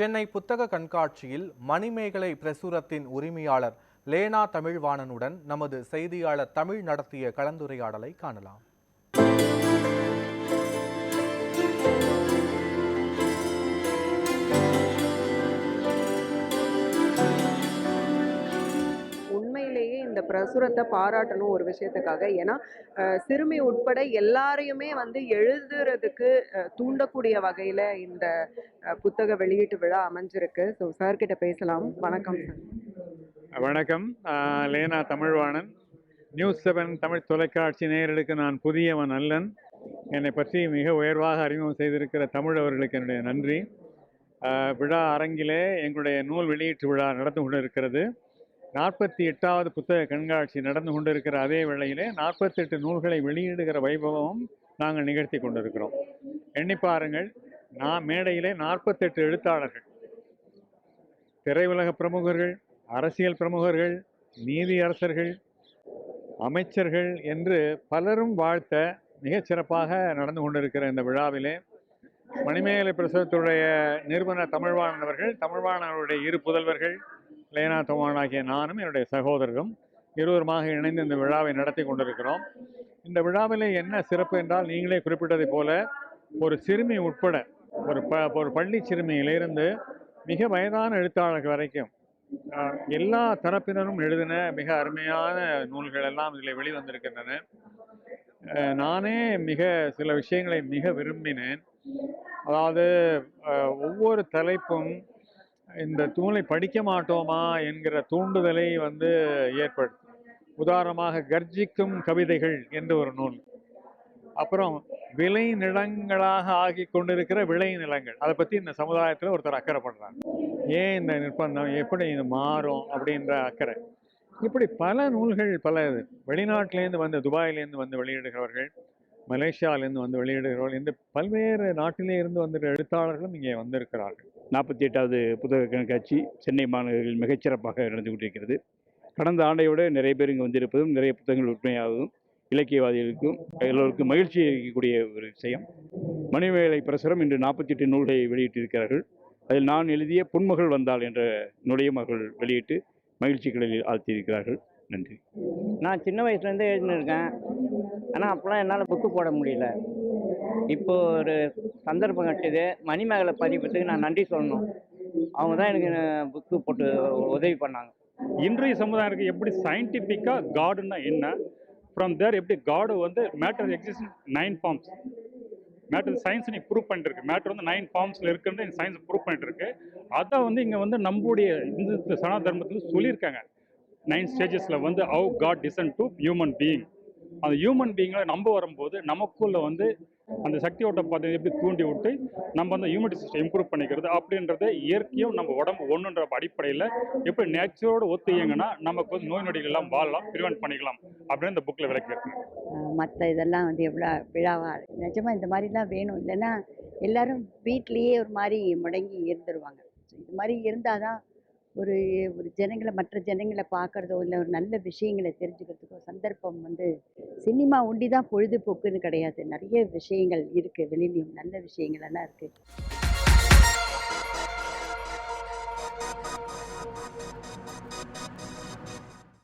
சென்னை புத்தக கண்காட்சியில் மணிமேகலை பிரசுரத்தின் உரிமையாளர் லேனா தமிழ்வாணனுடன் நமது செய்தியாளர் தமிழ் நடத்திய கலந்துரையாடலை காணலாம். பிரசுரத்தை பாராட்டணும் ஒரு விஷயத்துக்காக. ஏன்னா சிறுமி உட்பட எல்லாரையுமே வந்து எழுதுறதுக்கு தூண்டக்கூடிய வகையில இந்த புத்தக வெளியீட்டு விழா அமைஞ்சிருக்கு. ஸோ சார் கிட்ட பேசலாம். வணக்கம் சார் வணக்கம். லேனா தமிழ்வாணன். நியூஸ் செவன் தமிழ் தொலைக்காட்சி நேயர்களுக்கு நான் புதியவன் அல்லன். என்னை பற்றி மிக உயர்வாக அறிமுகம் செய்திருக்கிற தமிழ் அவர்களுக்கு என்னுடைய நன்றி. விழா அரங்கிலே எங்களுடைய நூல் வெளியீட்டு விழா நடந்து கொண்டு இருக்கிறது நாற்பத்தி எட்டாவது புத்தக கண்காட்சி நடந்து கொண்டிருக்கிற அதே வேளையிலே நாற்பத்தெட்டு நூல்களை வெளியிடுகிற வைபவம் நாங்கள் நிகழ்த்தி கொண்டிருக்கிறோம். எண்ணி பாருங்கள் நான் மேடையிலே நாற்பத்தெட்டு எழுத்தாளர்கள் திரையுலக பிரமுகர்கள் அரசியல் பிரமுகர்கள் நீதியரசர்கள் அமைச்சர்கள் என்று பலரும் வாழ்த்த மிகச்சிறப்பாக நடந்து கொண்டிருக்கிற இந்த விழாவிலே மணிமேகலை பிரசவத்துடைய நிறுவன தமிழ்வாணன் அவர்கள் தமிழ்வாணன் அவருடைய இரு புதல்வர்கள் லேனா தோமான் ஆகிய நானும் என்னுடைய சகோதரரும் இருவருமாக இணைந்து இந்த விழாவை நடத்தி கொண்டிருக்கிறோம். இந்த விழாவில் என்ன சிறப்பு என்றால் நீங்களே குறிப்பிட்டதை போல ஒரு சிறுமி உட்பட ஒரு ப ஒரு பள்ளி சிறுமியிலிருந்து மிக வயதான எழுத்தாளர்கள் வரைக்கும் எல்லா தரப்பினரும் எழுதின மிக அருமையான நூல்கள் எல்லாம் இதில் வெளிவந்திருக்கின்றன. நானே மிக சில விஷயங்களை மிக விரும்பினேன். அதாவது ஒவ்வொரு தலைப்பும் இந்த தூளை படிக்க மாட்டோமா என்கிற தூண்டுதலை வந்து ஏற்படுத்தும். உதாரணமாக கர்ஜிக்கும் கவிதைகள் என்று ஒரு நூல். அப்புறம் விளை நிலங்களாக ஆகி கொண்டிருக்கிற விளை நிலங்கள். அதை பற்றி இந்த சமுதாயத்தில் ஒருத்தர் அக்கறைப்படுறாங்க ஏன் இந்த நிர்பந்தம்? எப்படி இது மாறும்? அப்படின்ற அக்கறை. இப்படி பல நூல்கள் பல இது. வெளிநாட்டிலேருந்து வந்து துபாயிலேருந்து வந்து வெளியிடுகிறவர்கள் மலேசியாவிலேருந்து வந்து வெளியிடுகிறவர்கள் இந்த பல்வேறு நாட்டிலே இருந்து வந்துட்டு எழுத்தாளர்களும் இங்கே வந்திருக்கிறார்கள். நாற்பத்தி எட்டாவது புத்தக கண்காட்சி சென்னை மாநகரில் மிகச்சிறப்பாக நடந்து கொண்டிருக்கிறது. கடந்த ஆண்டை விட நிறைய பேர் இங்கே வந்திருப்பதும் நிறைய புத்தகங்கள் விற்பனையாவதும் இலக்கியவாதிகளுக்கும் எல்லோருக்கும் மகிழ்ச்சி அளிக்கக்கூடிய ஒரு விஷயம். மணிமேலை பிரசுரம் இன்று நாற்பத்தி எட்டு நூல்களை வெளியிட்டிருக்கிறார்கள். அதில் நான் எழுதிய பொன்மகள் வந்தாள் என்ற நுழையும் மகள் வெளியிட்டு மகிழ்ச்சிகளில் ஆழ்த்தியிருக்கிறார்கள். நன்றி. நான் சின்ன வயசுலேருந்தே எழுதினிருக்கேன். ஆனால் அப்போலாம் என்னால் புக்கு போட முடியல. இப்போ ஒரு சந்தர்ப்பம் கிடச்சிது. மணிமேகலை பதிப்பத்துக்கு நான் நன்றி சொல்லணும். அவங்க தான் எனக்கு புக்கு போட்டு உதவி பண்ணாங்க. இன்றைய சமுதாயத்துக்கு எப்படி சயின்டிஃபிக்காக காடுன்னா என்ன? ஃப்ரம் தேர் எப்படி காடு வந்து matter exist nine forms matter science நீ ப்ரூவ் பண்ணிட்டு இருக்கு மேட்டர் வந்து நைன் ஃபார்ம்ஸில் இருக்குன்னு சயின்ஸ் ப்ரூவ் பண்ணிட்டு இருக்கு அதை வந்து இங்கே வந்து நம்முடைய இந்து சனாத தர்மத்தில் சொல்லியிருக்காங்க. நைன் ஸ்டேஜஸில் வந்து how god descend to human being அந்த ஹியூமன் பீயிங்கில் நம்ப வரும்போது நமக்குள்ள வந்து அந்த சக்தி ஓட்ட பாதை எப்படி தூண்டி விட்டு நம்ம வந்து ஹியூமனிட்டி சிஸ்டம் இம்ப்ரூவ் பண்ணிக்கிறது அப்படின்றது இயற்கையும் நம்ம உடம்பு ஒன்றுன்ற அடிப்படையில் எப்படி நேச்சரோடு ஒத்து இயங்கினா நமக்கு வந்து நோய் நொடிகள்லாம் வாழலாம் ப்ரிவெண்ட் பண்ணிக்கலாம் அப்படின்னு இந்த புக்கில் விளக்கியிருக்கு மற்ற இதெல்லாம் வந்து எவ்வளோ விழாவா நிஜமாக இந்த மாதிரிலாம் வேணும். இல்லைன்னா எல்லாரும் வீட்லேயே ஒரு மாதிரி முடங்கி இருந்துருவாங்க. இது மாதிரி இருந்தால் தான் ஒரு ஒரு ஜனங்களை மற்ற ஜனங்களை பார்க்குறதோ இல்லை ஒரு நல்ல விஷயங்களை தெரிஞ்சுக்கிறதுக்கோ சந்தர்ப்பம் வந்து சினிமா ஒண்டி தான் பொழுதுபோக்குன்னு கிடையாது. நிறைய விஷயங்கள் இருக்குது வெளியிலையும் நல்ல விஷயங்கள் எல்லாம் இருக்குது